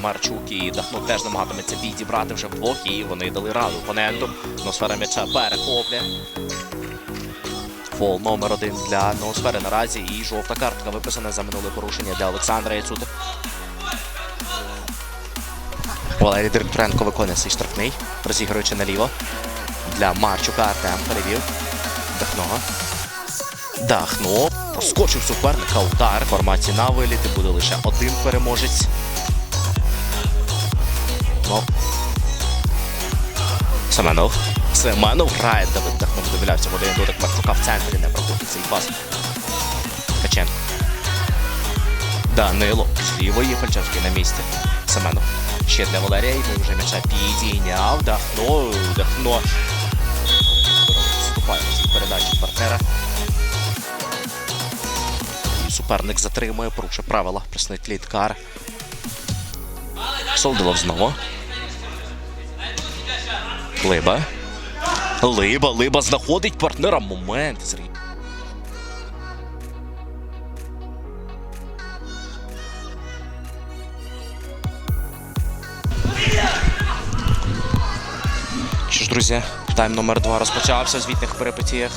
Марчук і Дахнук теж намагатиметься відібрати вже вдвох, і вони дали раду опоненту. Носфера м'яча перехоплює. Фол номер один для Ноосфери наразі. І жовта картка виписана за минуле порушення для Олександра Яцути. Валерій Директоренко виконує свій штрафний, розігруючи наліво. Для Марчука Артем перевів. Дахного. Дахно. Проскочив суперника. Удар. Формації на виліти буде лише один переможець. Ну. Семенов. Семенов грає, Давид Дахнов дивлявся в один дотик Марчука в центрі, не проходить цей пас. Ткаченко. Данило з лівої Фальчевський на місці. Семенов. Ще для Валерія, і вже м'яча підійняв. Дахно, Дахно. Вступає на передачі партнера. Суперник затримує, порушує правила. Пресник літкар. Солдилов знову. Либа. Либа, Либа знаходить партнера. Момент. Сергій. Що ж, друзі, тайм номер два розпочався в звітних перипетіях.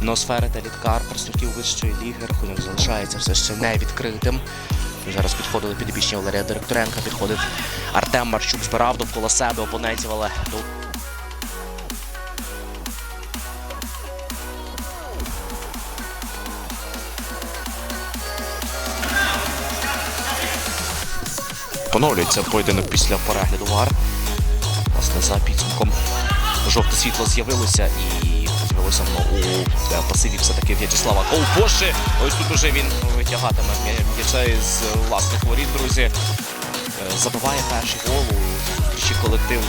Ноосфери та літкар представників вищої ліги. Рахунок залишається все ще не відкритим. Зараз підходили підопічні Валерія Директоренка, підходив Артем Марчук, збирав довкола себе опонентів, але до Поновлюється поєдинок після перегляду ВАР. Власне, за підсумком жовте світло з'явилося і з'явилося воно у е, пасиві все-таки В'ячеслава Ковпоши. Ось тут уже він витягатиме м'я- м'яча із власних воріт, друзі. Е, Забиває перший гол у зустрічі колектив.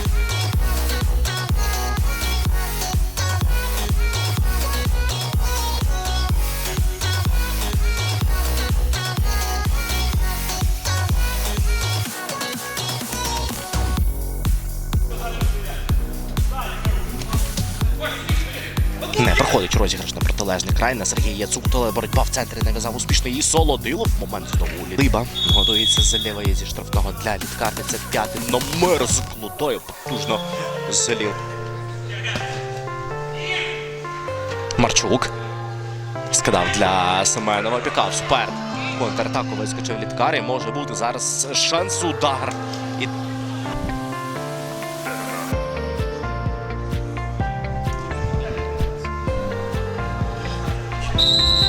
Не проходить розіграш на протилежний край на Сергія Яцуктола. Боротьба в центрі нав'язав успішно її солодило. Момент знову Либа. Готується з лівої зі штрафного для літкарни. Це п'ятий номер з плутою. Потужно залів. Марчук. Скидав для Семенова. Пікав супер. Контратаку вискочив літкар і може бути зараз шанс удар. І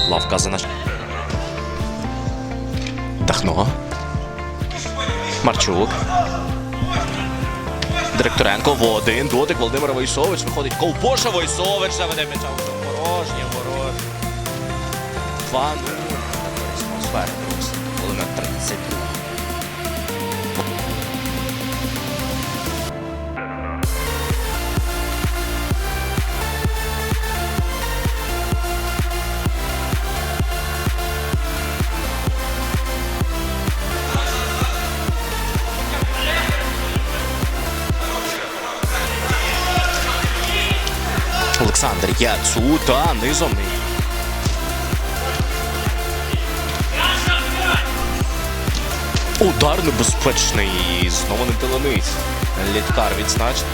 Лавка за наш. Дахно. Марчук. Директоренко в один дотик. Володимир Войсович виходить. Ковбоша Войсович заведе м'яча порожнє ворот. 2-0. Атмосфера, друзі. Хвилина 32. Олександр Яцута низом. Удар небезпечний. Знову не таланить. Літкар відзначив.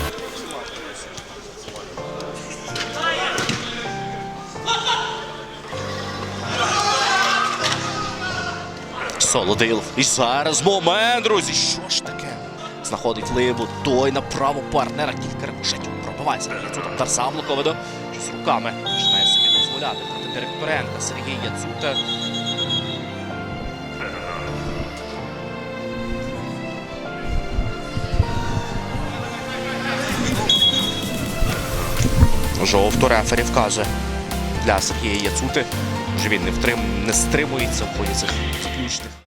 Солодилов. І зараз момент, друзі. Що ж таке? Знаходить либу. Той на праву партнера. Кілька рикошетів пробивається. Яцута удар Савлуковиdo. Щось руками починає собі дозволяти проти Директоренка. Сергій Яцута. Жовту рефері вказує для Сергія Яцути. Вже він не втрим, не стримується в ході цих заключних.